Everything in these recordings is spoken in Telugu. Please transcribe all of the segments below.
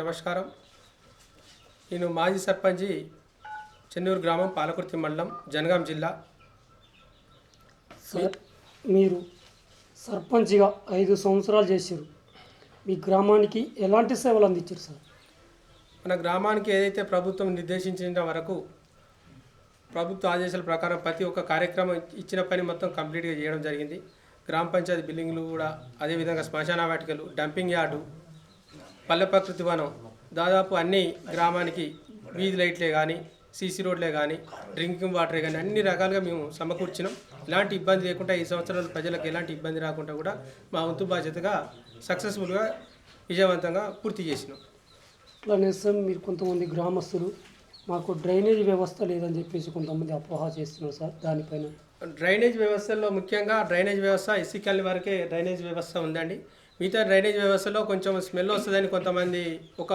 నమస్కారం. నేను మాజీ సర్పంచి చెన్నూరు గ్రామం పాలకుర్తి మండలం జనగాం జిల్లా. సార్ మీరు సర్పంచ్గా ఐదు సంవత్సరాలు చేశారు. మీ గ్రామానికి ఎలాంటి సేవలు అందించారు సార్? మన గ్రామానికి ఏదైతే ప్రభుత్వం నిర్దేశించిన వరకు ప్రభుత్వ ఆదేశాల ప్రకారం ప్రతి ఒక్క కార్యక్రమం ఇచ్చిన పని మొత్తం కంప్లీట్గా చేయడం జరిగింది. గ్రామ పంచాయతీ బిల్డింగ్లు కూడా అదేవిధంగా శ్మశాన వాటికలు డంపింగ్ యార్డు పల్లె ప్రకృతి వనం. దాదాపు అన్ని గ్రామానికి వీధి లైట్లే కానీ సీసీ రోడ్లే కానీ డ్రింకింగ్ వాటరే కానీ అన్ని రకాలుగా మేము సమకూర్చినాం. ఎలాంటి ఇబ్బంది లేకుండా ఈ సంవత్సరాలు ప్రజలకు ఎలాంటి ఇబ్బంది రాకుండా కూడా మా వంతు బాధ్యతగా సక్సెస్ఫుల్గా విజయవంతంగా పూర్తి చేసినాం. అట్లానే సార్ మీరు కొంతమంది గ్రామస్తులు మాకు డ్రైనేజ్ వ్యవస్థ లేదని చెప్పేసి కొంతమంది అపోహ చేస్తున్నారు సార్ దానిపైన. డ్రైనేజ్ వ్యవస్థలో ముఖ్యంగా డ్రైనేజ్ వ్యవస్థ ఎస్సీ కాలనీ వరకే డ్రైనేజ్ వ్యవస్థ ఉందండి. మిగతా డ్రైనేజ్ వ్యవస్థలో కొంచెం స్మెల్ వస్తుందని కొంతమంది ఒక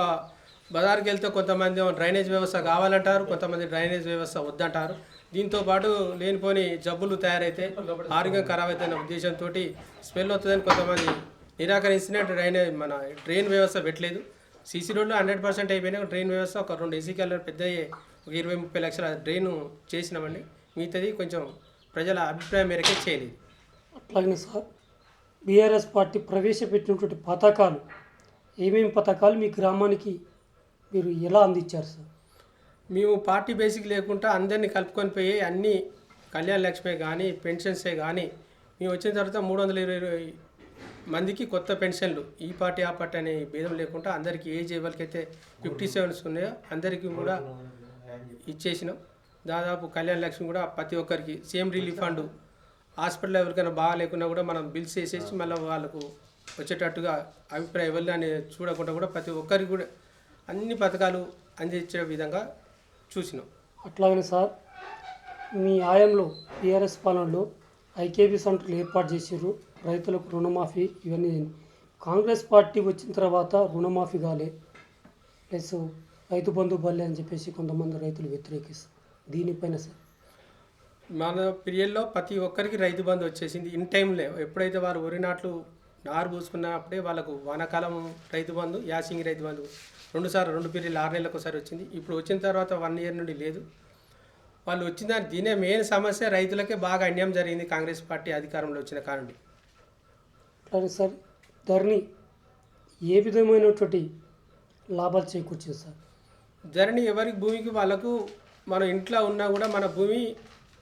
బజార్కి వెళ్తే కొంతమంది డ్రైనేజ్ వ్యవస్థ కావాలంటారు కొంతమంది డ్రైనేజ్ వ్యవస్థ వద్దంటారు. దీంతో పాటు లేనిపోని జబ్బులు తయారైతే ఆరోగ్యం ఖరాబ్ అవుతున్న ఉద్దేశంతో స్మెల్ వస్తుందని కొంతమంది నిరాకరించిన డ్రైనేజ్ మన డ్రైన్ వ్యవస్థ పెట్టలేదు. సీసీ రోడ్లు హండ్రెడ్ పర్సెంట్ అయిపోయినా డ్రైన్ వ్యవస్థ ఒక రెండు ఏసీ కలర్ పెద్ద ఒక ఇరవై ముప్పై లక్షల డ్రైన్ చేసినామండి. మిగతాది కొంచెం ప్రజల అభిప్రాయం మేరకే చేయలేదు. అట్లాగనే సార్. బీఆర్ఎస్ పార్టీ ప్రవేశపెట్టినటువంటి పథకాలు ఏమేమి పథకాలు మీ గ్రామానికి మీరు ఎలా అందించారు సార్? మేము పార్టీ బేసిక్ లేకుండా అందరినీ కలుపుకొని పోయి అన్ని కళ్యాణ లక్ష్మి కానీ పెన్షన్సే కానీ మేము వచ్చిన తర్వాత మూడు వందల ఇరవై ఇరవై మందికి కొత్త పెన్షన్లు ఈ పార్టీ ఆ పార్టీ అనే భేదం లేకుండా అందరికీ ఏజ్ ఎవరికైతే ఫిఫ్టీ సెవెన్స్ ఉన్నాయో అందరికీ కూడా ఇచ్చేసినాం. దాదాపు కళ్యాణ లక్ష్మి కూడా ప్రతి ఒక్కరికి సేమ్ రిలీఫ్ ఫండ్ హాస్పిటల్ ఎవరికైనా బాగా లేకున్నా కూడా మనం బిల్స్ వేసేసి మళ్ళీ వాళ్ళకు వచ్చేటట్టుగా అభిప్రాయం ఎవరిని చూడకుండా కూడా ప్రతి ఒక్కరికి కూడా అన్ని పథకాలు అందించే విధంగా చూసినాం. అట్లాగనే సార్ మీ ఆయంలో టీఆర్ఎస్ పాలనలో ఐకేబీ సెంటర్లు ఏర్పాటు చేసారు రైతులకు రుణమాఫీ ఇవన్నీ కాంగ్రెస్ పార్టీ వచ్చిన తర్వాత రుణమాఫీ కాలే. ప్లస్ రైతు బంధు బల్లే అని చెప్పేసి కొంతమంది రైతులు వ్యతిరేకిస్తారు దీనిపైన సార్ మన పీరియడ్లో ప్రతి ఒక్కరికి రైతు బంధు వచ్చేసింది. ఇన్ టైంలో ఎప్పుడైతే వారు వరి నాట్లు నారు పోసుకున్నప్పుడే వాళ్ళకు వానాకాలం రైతు బంధు యాసింగి రైతు బంధు రెండు సార్లు రెండు పీరియడ్లు ఆరు నెలలకు ఒకసారి వచ్చింది. ఇప్పుడు వచ్చిన తర్వాత వన్ ఇయర్ నుండి లేదు. వాళ్ళు వచ్చిన దాని దీనే మెయిన్ సమస్య రైతులకే బాగా అన్యాయం జరిగింది కాంగ్రెస్ పార్టీ అధికారంలో వచ్చిన కారణం సార్ ధరణి ఏ విధమైనటువంటి లాభాలు చేకూర్చింది సార్? ధరణి ఎవరికి భూమికి వాళ్ళకు మన ఇంట్లో ఉన్నా కూడా మన భూమి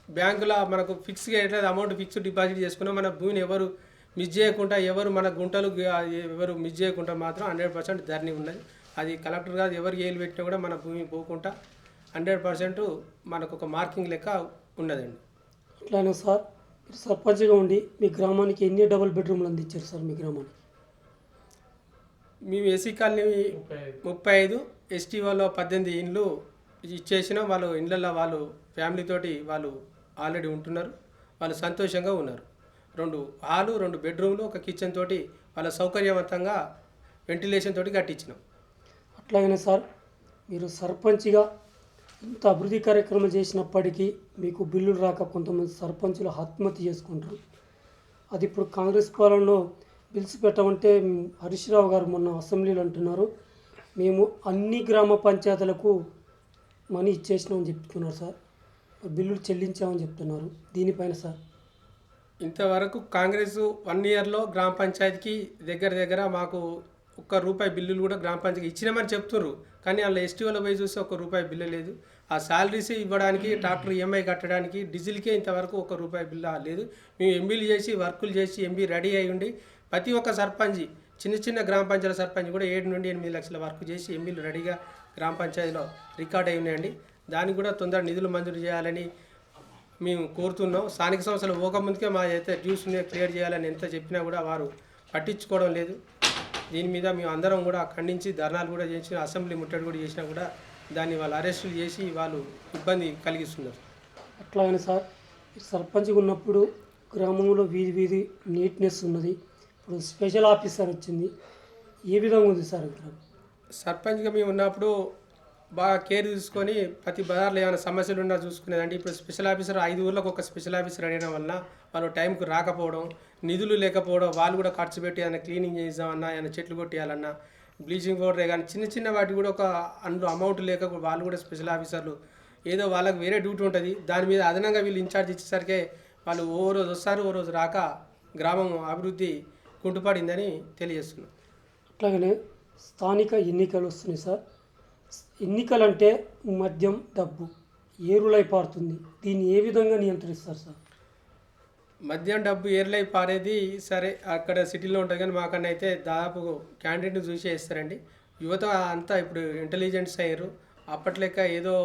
బ్యాంకులో మనకు ఫిక్స్గా ఎట్లా అమౌంట్ ఫిక్స్డ్ డిపాజిట్ చేసుకున్నా మన భూమిని ఎవరు మిస్ చేయకుండా ఎవరు మన గుంటలు ఎవరు మిస్ చేయకుండా మాత్రం హండ్రెడ్ పర్సెంట్ ధరణి ఉన్నది. అది కలెక్టర్ కాదు ఎవరు ఏలు పెట్టినా కూడా మన భూమి పోకుండా హండ్రెడ్ పర్సెంట్ మనకు ఒక మార్కింగ్ లెక్క ఉన్నదండి. అట్లానే సార్ మీరు సర్పంచ్గా ఉండి మీ గ్రామానికి ఎన్ని డబుల్ బెడ్రూమ్లు అందించారు సార్ మీ గ్రామానికి? మేము ఎస్సీ కాలనీ ముప్పై ఐదు ఎస్టీ వాళ్ళు పద్దెనిమిది ఇండ్లు ఇచ్చేసిన. వాళ్ళు ఇండ్లలో వాళ్ళు ఫ్యామిలీతోటి వాళ్ళు ఆల్రెడీ ఉంటున్నారు. వాళ్ళు సంతోషంగా ఉన్నారు. రెండు హాలు రెండు బెడ్రూమ్లు ఒక కిచెన్ తోటి వాళ్ళ సౌకర్యవంతంగా వెంటిలేషన్ తోటి కట్టించినాం. అట్లాగనే సార్ మీరు సర్పంచ్గా ఇంత అభివృద్ధి కార్యక్రమం చేసినప్పటికీ మీకు బిల్లులు రాక కొంతమంది సర్పంచులు ఆత్మహత్య చేసుకుంటారు. అది ఇప్పుడు కాంగ్రెస్ పాలనలో బిల్స్ పెట్టమంటే హరీష్ రావు గారు మొన్న అసెంబ్లీలో అంటున్నారు. మేము అన్ని గ్రామ పంచాయతీలకు మనీ ఇచ్చేసినామని చెప్తున్నారు సార్. బిల్లులు చెల్లించామని చెప్తున్నారు. దీనిపైన సార్? ఇంతవరకు కాంగ్రెస్ వన్ ఇయర్లో గ్రామ పంచాయతీకి దగ్గర దగ్గర మాకు ఒక్క రూపాయి బిల్లులు కూడా గ్రామ పంచాయతీకి ఇచ్చినామని చెప్తున్నారు కానీ వాళ్ళ ఎస్టీఓలో పోయి చూస్తే ఒక్క రూపాయి బిల్లు లేదు. ఆ శాలరీస్ ఇవ్వడానికి ట్రాక్టర్ ఈఎంఐ కట్టడానికి డీజిల్కే ఇంతవరకు ఒక రూపాయి బిల్లు లేదు. మేము ఎంబీలు చేసి వర్కులు చేసి ఎంబీ రెడీ అయి ఉండి ప్రతి ఒక్క సర్పంచ్ చిన్న చిన్న గ్రామ పంచాయతీ సర్పంచ్ కూడా ఏడు నుండి ఎనిమిది లక్షల వర్క్ చేసి ఎంబీలు రెడీగా గ్రామ పంచాయతీలో రికార్డ్ అయి ఉన్నాయండి. దానికి కూడా తొందర నిధులు మంజూరు చేయాలని మేము కోరుతున్నాం. స్థానిక సంస్థలు పోకముందుకే మా అయితే డ్యూస్ ఉన్నాయి క్లియర్ చేయాలని ఎంత చెప్పినా కూడా వారు పట్టించుకోవడం లేదు. దీని మీద మేము అందరం కూడా ఖండించి ధర్నాలు కూడా చేసి అసెంబ్లీ ముట్టడి కూడా చేసినా కూడా దాన్ని వాళ్ళు అరెస్టులు చేసి వాళ్ళు ఇబ్బంది కలిగిస్తున్నారు. అట్లాగనే సార్ సర్పంచ్గా ఉన్నప్పుడు గ్రామంలో వీధి వీధి నీట్నెస్ ఉన్నది. ఇప్పుడు స్పెషల్ ఆఫీసర్ వచ్చింది. ఏ విధంగా ఉంది సార్ ఇక్కడ? సర్పంచ్గా మేము ఉన్నప్పుడు బాగా కేర్ తీసుకొని ప్రతి బజార్లో ఏమైనా సమస్యలు ఉన్నా చూసుకునేదండి ఇప్పుడు స్పెషల్ ఆఫీసర్ ఐదు ఊర్లకు ఒక స్పెషల్ ఆఫీసర్ అడిగడం వలన వాళ్ళు టైంకు రాకపోవడం నిధులు లేకపోవడం వాళ్ళు కూడా ఖర్చు పెట్టి ఏమైనా క్లీనింగ్ చేద్దామన్నా ఏమైనా చెట్లు కొట్టేయాలన్నా బ్లీచింగ్ పౌడరే కానీ చిన్న చిన్న వాటికి కూడా ఒక అందులో అమౌంట్ లేక వాళ్ళు కూడా స్పెషల్ ఆఫీసర్లు ఏదో వాళ్ళకి వేరే డ్యూటీ ఉంటుంది. దాని మీద అదనంగా వీళ్ళు ఇన్ఛార్జ్ ఇచ్చేసరికి వాళ్ళు ఓ రోజు వస్తారు ఓ రోజు రాక గ్రామం అభివృద్ధి కుంటుపడిందని తెలియజేస్తున్నాం. అట్లాగనే స్థానిక ఎన్నికలు వస్తున్నాయి సార్. ఎన్నికలంటే మద్యం డబ్బు ఏరులై పారుతుంది. దీన్ని ఏ విధంగా నియంత్రిస్తారు సార్? మద్యం డబ్బు ఏరులై పారేది సరే అక్కడ సిటీలో ఉంటుంది కానీ మాకన్నా అయితే దాదాపు క్యాండిడేట్ని చూసి వేస్తారండి యువత అంతా ఇప్పుడు ఇంటెలిజెన్స్ అయ్యారు. అప్పట్లెక్క ఏదో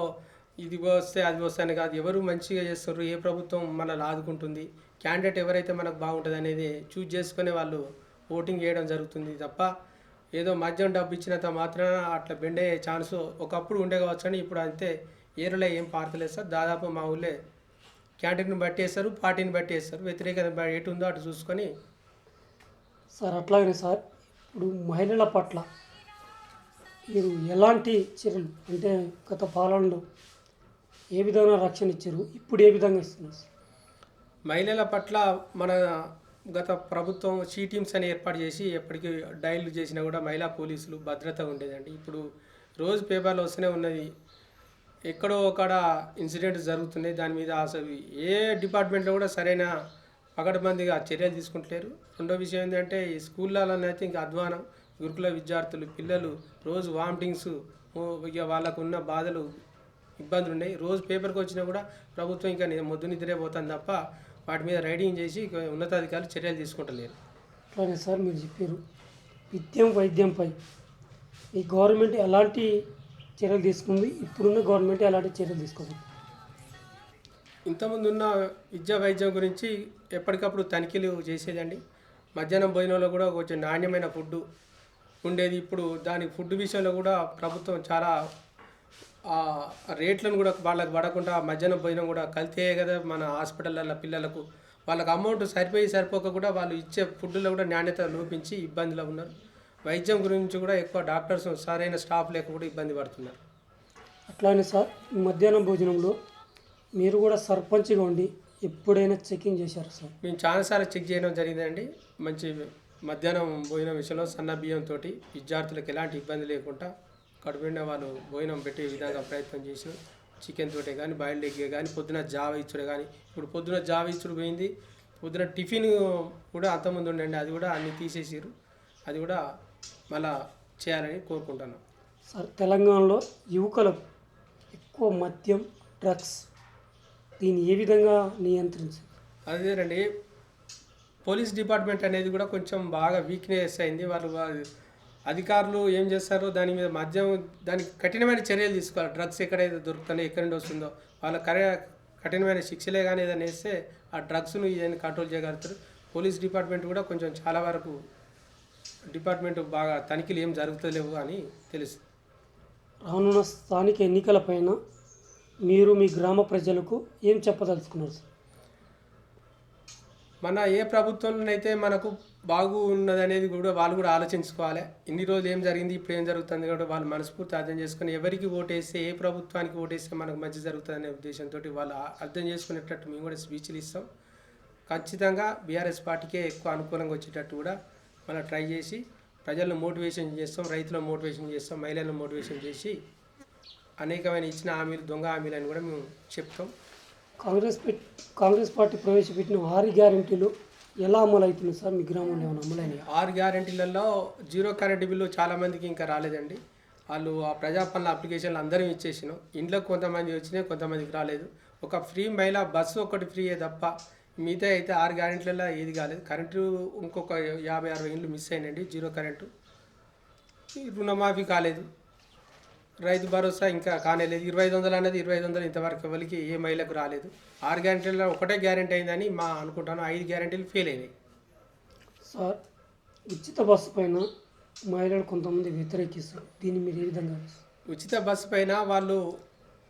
ఇది వస్తే అది వస్తే అని కాదు ఎవరు మంచిగా చేస్తారు ఏ ప్రభుత్వం మనల్ని ఆదుకుంటుంది క్యాండిడేట్ ఎవరైతే మనకు బాగుంటుంది అనేది చూజ్ చేసుకునే వాళ్ళు ఓటింగ్ చేయడం జరుగుతుంది తప్ప ఏదో మద్యం డబ్బు ఇచ్చినంత మాత్రాన అట్లా బెండే ఛాన్స్ ఒకప్పుడు ఉండే కావచ్చు కానీ ఇప్పుడు అంతే. ఏరులో ఏం పారతలేదు సార్. దాదాపు మా ఊళ్ళే క్యాంటీన్ బట్టి వేస్తారు పార్టీని బట్టి వేస్తారు. వ్యతిరేకత ఎటు ఉందో అటు చూసుకొని సార్ అట్లాగనే సార్. ఇప్పుడు మహిళల పట్ల మీరు ఎలాంటి చర్యలు? అంటే గత పాలనలో ఏ విధంగా రక్షణ ఇచ్చారు? ఇప్పుడు ఏ విధంగా ఇస్తున్నారు మహిళల పట్ల మన గత ప్రభుత్వం షీ టీమ్స్ అని ఏర్పాటు చేసి ఎప్పటికీ డైల్ చేసినా కూడా మహిళా పోలీసులు భద్రత ఉండేదండి. ఇప్పుడు రోజు పేపర్లో వస్తూనే ఉన్నది. ఎక్కడో ఒకడ ఇన్సిడెంట్ జరుగుతున్నాయి. దాని మీద అసలు ఏ డిపార్ట్మెంట్లో కూడా సరైన పకడ్బందీగా చర్యలు తీసుకుంటలేరు. రెండో విషయం ఏంటంటే ఈ స్కూళ్ళలో అయితే ఇంకా అధ్వానం. గురుకుల విద్యార్థులు పిల్లలు రోజు వామిటింగ్స్ ఇక వాళ్ళకు ఉన్న బాధలు ఇబ్బందులు ఉన్నాయి రోజు పేపర్కి వచ్చినా కూడా ప్రభుత్వం ఇంకా ని- మొద్దు నిద్రే పోతుంది తప్ప వాటి మీద రైడింగ్ చేసి ఉన్నతాధికారులు చర్యలు తీసుకుంటలేరు. అట్లాగే సార్ మీరు చెప్పారు విద్యం వైద్యంపై ఈ గవర్నమెంట్ ఎలాంటి చర్యలు తీసుకుంది ఇప్పుడున్న గవర్నమెంట్ ఎలాంటి చర్యలు తీసుకోదు. ఇంతకుముందు ఉన్న విద్యా వైద్యం గురించి ఎప్పటికప్పుడు తనిఖీలు చేసేదండి. మధ్యాహ్నం భోజనంలో కూడా కొంచెం నాణ్యమైన ఫుడ్ ఉండేది. ఇప్పుడు దాని ఫుడ్ విషయంలో కూడా ప్రభుత్వం చాలా రేట్లను కూడా వాళ్ళకి పడకుండా మధ్యాహ్నం భోజనం కూడా కల్తీ కదా మన హాస్పిటల్లో పిల్లలకు. వాళ్ళకి అమౌంట్ సరిపోయి సరిపోక కూడా వాళ్ళు ఇచ్చే ఫుడ్లో కూడా నాణ్యత లోపించి ఇబ్బందిలో ఉన్నారు. వైద్యం గురించి కూడా ఎక్కువ డాక్టర్స్ సరైన స్టాఫ్ లేక కూడా ఇబ్బంది పడుతున్నారు. అట్లానే సార్ మధ్యాహ్నం భోజనంలో మీరు కూడా సర్పంచ్గా ఉండి ఎప్పుడైనా చెకింగ్ చేశారు సార్? మేము చాలాసార్లు చెక్ చేయడం జరిగిందండి. మంచి మధ్యాహ్నం భోజనం విషయంలో సన్న బియ్యంతో విద్యార్థులకు ఎలాంటి ఇబ్బంది లేకుండా కడుపుండే వాళ్ళు భోజనం పెట్టే విధంగా ప్రయత్నం చేసినాం చికెన్ తోటే కానీ బాయిల్డ్ ఎగ్ కానీ పొద్దున జావ ఇచ్చుడు కానీ ఇప్పుడు పొద్దున జావ ఇచ్చుడు పోయింది. పొద్దున టిఫిన్ కూడా అంతకుముందు ఉండండి అది కూడా అన్ని తీసేసారు అది కూడా మళ్ళా చేయాలని కోరుకుంటున్నాం. సార్ తెలంగాణలో యువకులకు ఎక్కువ మద్యం డ్రగ్స్ దీన్ని ఏ విధంగా నియంత్రించారు? అదేనండి పోలీస్ డిపార్ట్మెంట్ అనేది కూడా కొంచెం బాగా వీక్నెస్ అయింది. వాళ్ళు అధికారులు ఏం చేస్తారో దాని మీద మద్యం దానికి కఠినమైన చర్యలు తీసుకోవాలి. డ్రగ్స్ ఎక్కడైతే దొరుకుతున్నాయి ఎక్కడి నుండి వస్తుందో వాళ్ళ కరే కఠినమైన శిక్షలే కానీ ఏదైనా వేస్తే ఆ డ్రగ్స్ను ఇవన్నీ కంట్రోల్ చేయగలుగుతారు. పోలీస్ డిపార్ట్మెంట్ కూడా కొంచెం చాలా వరకు డిపార్ట్మెంట్ బాగా తనిఖీలు ఏం జరుగుతలేవు అని తెలుసు. రానున్న స్థానిక ఎన్నికల పైన మీరు మీ గ్రామ ప్రజలకు ఏం చెప్పదలుచుకున్నారు సార్ మన ఏ ప్రభుత్వంలోనైతే మనకు బాగు ఉన్నది అనేది కూడా వాళ్ళు కూడా ఆలోచించుకోవాలి. ఇన్ని రోజులు ఏం జరిగింది ఇప్పుడు ఏం జరుగుతుంది కూడా వాళ్ళు మనస్ఫూర్తి అర్థం చేసుకుని ఎవరికి ఓటేస్తే ఏ ప్రభుత్వానికి ఓటేస్తే మనకు మంచి జరుగుతుంది అనే ఉద్దేశంతో వాళ్ళు అర్థం చేసుకునేటట్టు మేము కూడా స్పీచ్లు ఇస్తాం. ఖచ్చితంగా బీఆర్ఎస్ పార్టీకే ఎక్కువ అనుకూలంగా వచ్చేటట్టు కూడా మనం ట్రై చేసి ప్రజలను మోటివేషన్ చేస్తాం రైతులను మోటివేషన్ చేస్తాం మహిళలను మోటివేషన్ చేసి అనేకమైన ఇచ్చిన హామీలు దొంగ హామీలు అని కూడా మేము చెప్తాం. కాంగ్రెస్ కాంగ్రెస్ పార్టీ ప్రవేశపెట్టిన ఆరు గ్యారెంటీలు ఎలా అమలు అవుతున్నాయి సార్ మీ గ్రామంలో ఏమైనా అమలైన ఆరు గ్యారెంటీలలో జీరో కరెంట్ బిల్లు చాలా మందికి ఇంకా రాలేదండి. వాళ్ళు ఆ ప్రజా పనుల అప్లికేషన్లు అందరం ఇచ్చేసినాం. ఇంట్లో కొంతమంది వచ్చినాయి కొంతమందికి రాలేదు. ఒక ఫ్రీ మహిళా బస్సు ఒకటి ఫ్రీయే తప్ప మిగతా అయితే ఆరు గ్యారెంటీలలో ఏది కాలేదు. కరెంటు ఇంకొక యాభై అరవై ఇండ్లు మిస్ అయినండి జీరో కరెంటు. రుణమాఫీ కాలేదు. రైతు భరోసా ఇంకా కానేలేదు. ఇరవై ఐదు వందలు అనేది ఇరవై ఐదు వందలు ఇంతవరకు ఎవరికి ఏ మహిళకు రాలేదు. ఆరు గ్యారెంటీలలో ఒకటే గ్యారెంటీ అయిందని మా అనుకుంటాను. ఐదు గ్యారెంటీలు ఫెయిల్ అయినాయి. సార్ ఉచిత బస్సు పైన మహిళలు కొంతమంది వ్యతిరేకిస్తారు దీన్ని మీరు ఏ విధంగా? ఉచిత బస్సు పైన వాళ్ళు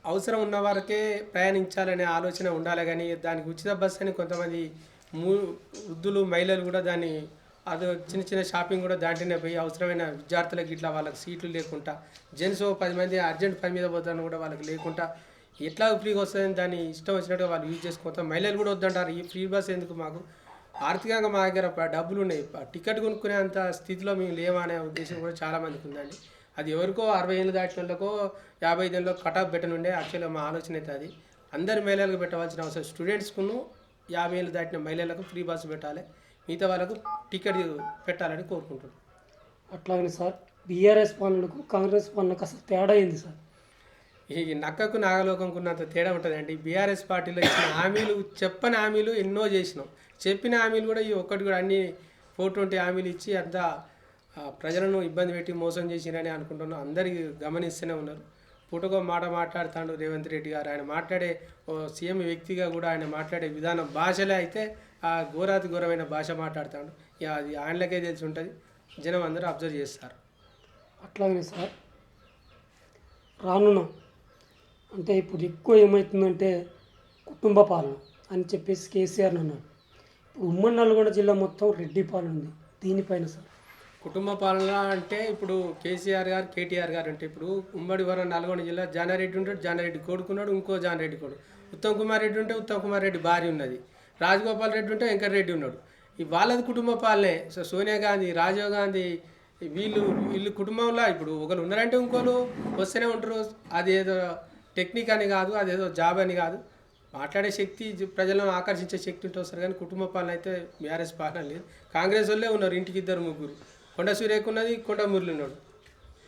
అవసరం ఉన్న వారికే ప్రయాణించాలనే ఆలోచన ఉండాలి కానీ దానికి ఉచిత బస్సు అని కొంతమంది వృద్ధులు మహిళలు కూడా దాన్ని అది చిన్న చిన్న షాపింగ్ కూడా దాంట్లోనే పోయి అవసరమైన విద్యార్థులకు ఇట్లా వాళ్ళకి సీట్లు లేకుండా జెంట్స్ ఓ పది మంది అర్జెంట్ పని మీద పోతాను కూడా వాళ్ళకి లేకుండా ఎట్లా ఫ్రీగా వస్తుందని దాన్ని ఇష్టం వచ్చినట్టుగా వాళ్ళు యూజ్ చేసుకోవచ్చు మహిళలు కూడా వద్దంటారు ఈ ఫ్రీ బస్ ఎందుకు మాకు? ఆర్థికంగా మా దగ్గర డబ్బులు ఉన్నాయి టికెట్ కొనుక్కునే అంత స్థితిలో మేము లేవనే ఉద్దేశం కూడా చాలామందికి ఉందండి. అది ఎవరికో అరవై ఏళ్ళు దాటిన వాళ్ళకో యాభై ఐదు ఏళ్ళలో కటాఫ్ పెట్టనుండే. యాక్చువల్గా మా ఆలోచన అయితే అది. అందరి మహిళలకు పెట్టవలసిన అవసరం. స్టూడెంట్స్కును యాభై ఏళ్ళు దాటిన మహిళలకు ఫ్రీ బస్సు పెట్టాలి. మిగతా వాళ్ళకు టికెట్ పెట్టాలని కోరుకుంటున్నాను అట్లాగనే సార్ బీఆర్ఎస్ పాలనకు కాంగ్రెస్ పాలనకు అసలు తేడా ఏంది సార్? ఈ నక్కకు నాగలోకంకు ఉన్నంత తేడా ఉంటుందండి. బీఆర్ఎస్ పార్టీలో ఇచ్చిన హామీలు చెప్పని హామీలు ఎన్నో చేసినాం. చెప్పిన హామీలు కూడా ఈ ఒక్కటి కూడా అన్ని ఫోర్ ట్వంటీ హామీలు ఇచ్చి అంతా ప్రజలను ఇబ్బంది పెట్టి మోసం చేసిరని అనుకుంటున్నాం. అందరికీ గమనిస్తూనే ఉన్నారు. పూటకో మాట మాట్లాడుతాడు రేవంత్ రెడ్డి గారు. ఆయన మాట్లాడే ఓ సీఎం వ్యక్తిగా కూడా ఆయన మాట్లాడే విధానం భాషలే అయితే ఆ ఘోరాతి ఘోరమైన భాష మాట్లాడుతాడు. అది ఆయనలకే తెలిసి ఉంటుంది. జనం అందరూ అబ్జర్వ్ చేస్తారు. అట్లాగే సార్ రానున్న అంటే ఇప్పుడు ఎక్కువ ఏమవుతుందంటే కుటుంబ పాలన అని చెప్పేసి కేసీఆర్ అన్నాడు ఇప్పుడు ఉమ్మడి నల్గొండ జిల్లా మొత్తం రెడ్డి పాలన ఉంది. దీనిపైన సార్. కుటుంబ పాలన అంటే ఇప్పుడు కేసీఆర్ గారు కేటీఆర్ గారు అంటే ఇప్పుడు ఉమ్మడి వరం నల్గొండ జిల్లా జానారెడ్డి ఉంటాడు జానారెడ్డి కొడుకున్నాడు ఇంకో జానారెడ్డి కొడుకు ఉత్తమ్ కుమార్ రెడ్డి ఉంటే ఉత్తమ్ కుమార్ రెడ్డి భార్య ఉన్నది. రాజగోపాల్ రెడ్డి ఉంటే వెంకటరెడ్డి ఉన్నాడు. ఈ వాళ్ళది కుటుంబ పాలనే. సో సోనియా గాంధీ రాజీవ్ గాంధీ వీళ్ళు వీళ్ళు కుటుంబంలో ఇప్పుడు ఒకరు ఉన్నారంటే ఇంకోరు వస్తూనే ఉంటారు. అది ఏదో టెక్నిక్ అని కాదు అదేదో జాబ్ అని కాదు. మాట్లాడే శక్తి ప్రజలను ఆకర్షించే శక్తి ఉంటుంది వస్తారు కానీ కుటుంబ పాలన అయితే బీఆర్ఎస్ పాలన లేదు. కాంగ్రెస్ వాళ్ళే ఉన్నారు ఇంటికి ఇద్దరు ముగ్గురు. కొండ సూర్యకు ఉన్నది కొండ మురళి ఉన్నాడు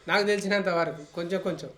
నాకు తెలిసినంత వరకు కొంచెం కొంచెం.